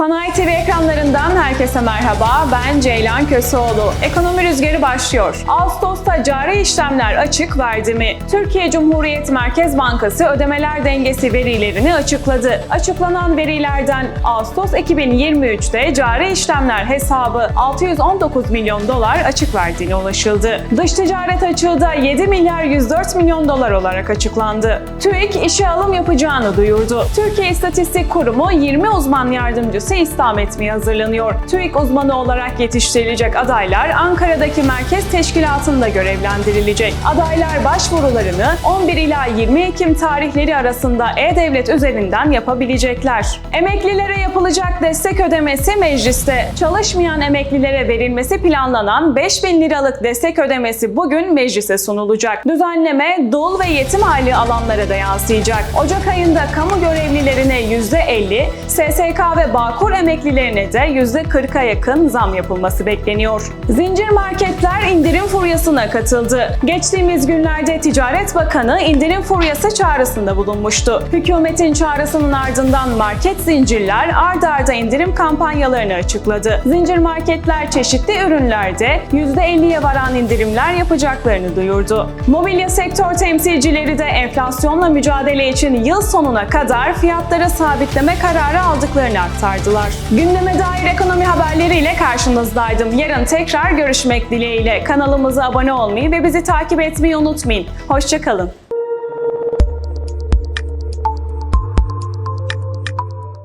Sanayi TV ekranlarından herkese merhaba. Ben Ceylan Köseoğlu. Ekonomi rüzgarı başlıyor. Ağustos'ta cari işlemler açık verdi mi? Türkiye Cumhuriyet Merkez Bankası ödemeler dengesi verilerini açıkladı. Açıklanan verilerden Ağustos 2023'te cari işlemler hesabı 619 milyon dolar açık verdiğine ulaşıldı. Dış ticaret açığı da 7 milyar 104 milyon dolar olarak açıklandı. TÜİK işe alım yapacağını duyurdu. Türkiye İstatistik Kurumu 20 uzman yardımcısı istihdam etmeye hazırlanıyor. TÜİK uzmanı olarak yetiştirilecek adaylar Ankara'daki merkez teşkilatında görevlendirilecek. Adaylar başvurularını 11 ila 20 Ekim tarihleri arasında E-Devlet üzerinden yapabilecekler. Emeklilere yapılacak destek ödemesi mecliste. Çalışmayan emeklilere verilmesi planlanan 5000 liralık destek ödemesi bugün meclise sunulacak. Düzenleme dul ve yetim aile alanlara da yansıyacak. Ocak ayında kamu görevlilerine %50, SSK ve Bağkur emeklilerine de %40'a yakın zam yapılması bekleniyor. Zincir marketler indirim furyasına katıldı. Geçtiğimiz günlerde Ticaret Bakanı indirim furyası çağrısında bulunmuştu. Hükümetin çağrısının ardından market zincirler ard arda indirim kampanyalarını açıkladı. Zincir marketler çeşitli ürünlerde %50'ye varan indirimler yapacaklarını duyurdu. Mobilya sektör temsilcileri de enflasyonla mücadele için yıl sonuna kadar fiyatları sabitleme kararı aldıklarını aktardılar. Gündeme dair ekonomi haberleriyle karşınızdaydım. Yarın tekrar görüşmek dileğiyle. Kanalımıza abone olmayı ve bizi takip etmeyi unutmayın. Hoşçakalın.